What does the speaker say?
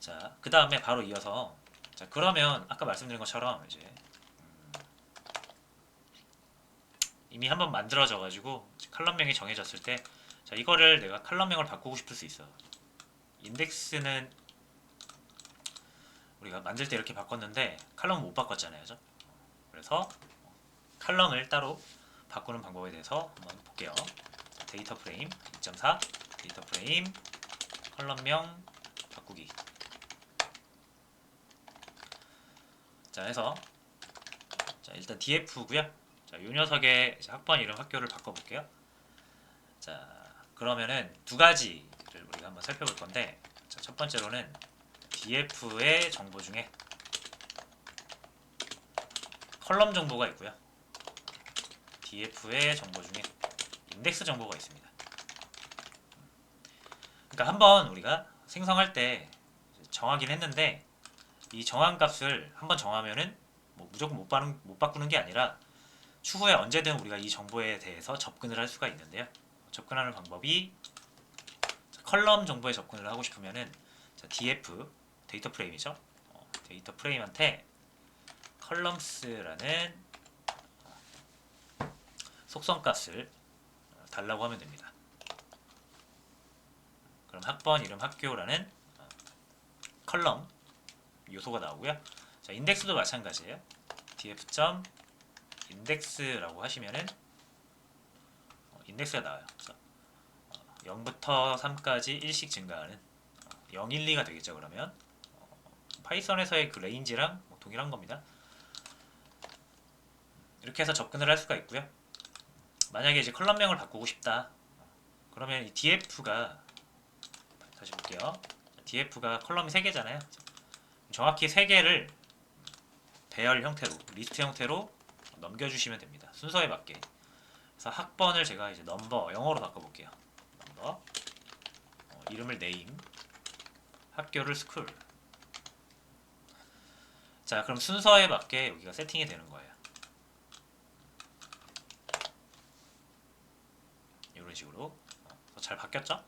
자, 그 다음에 바로 이어서 자 그러면 아까 말씀드린 것처럼 이제 음, 이미 한번 만들어져 가지고 칼럼명이 정해졌을 때 자 이거를 내가 칼럼명을 바꾸고 싶을 수 있어. 인덱스는 우리가 만들 때 이렇게 바꿨는데 칼럼은 못 바꿨잖아요, 그죠? 그래서 칼럼을 따로 바꾸는 방법에 대해서 한번 볼게요. 자, 데이터 프레임 2.4 데이터 프레임 컬럼명 바꾸기. 자, 해서 자, 일단 df고요. 자, 요 녀석의 학번 이름 학교를 바꿔 볼게요. 자, 그러면은 두 가지를 우리가 한번 살펴볼 건데 자, 첫 번째로는 df의 정보 중에 컬럼 정보가 있고요. df의 정보 중에 인덱스 정보가 있습니다. 그러니까 한번 우리가 생성할 때 정하긴 했는데 이 정한 값을 한번 정하면은 뭐 무조건 못, 바는, 못 바꾸는 게 아니라 추후에 언제든 우리가 이 정보에 대해서 접근을 할 수가 있는데요. 접근하는 방법이 자, 컬럼 정보에 접근을 하고 싶으면은 자, df 데이터 프레임이죠. 어, 데이터 프레임한테 컬럼스라는 속성 값을 어, 달라고 하면 됩니다. 그럼 학번 이름 학교라는 어, 컬럼 요소가 나오고요. 자, 인덱스도 마찬가지예요. df 점 인덱스라고 하시면은 어, 인덱스가 나와요. 그래서 어, 0부터 3까지 일씩 증가하는 어, 0, 1, 2가 되겠죠. 그러면 어, 파이썬에서의 그 레인지랑 뭐 동일한 겁니다. 이렇게 해서 접근을 할 수가 있고요. 만약에 이제 컬럼명을 바꾸고 싶다. 그러면 이 df가 다시 볼게요. df가 컬럼이 3개잖아요. 정확히 3개를 배열 형태로, 리스트 형태로 넘겨주시면 됩니다. 순서에 맞게. 그래서 학번을 제가 이제 넘버 영어로 바꿔볼게요. 넘버 어, 이름을 네임 학교를 스쿨 자 그럼 순서에 맞게 여기가 세팅이 되는 거예요. 이런 식으로 어, 잘 바뀌었죠?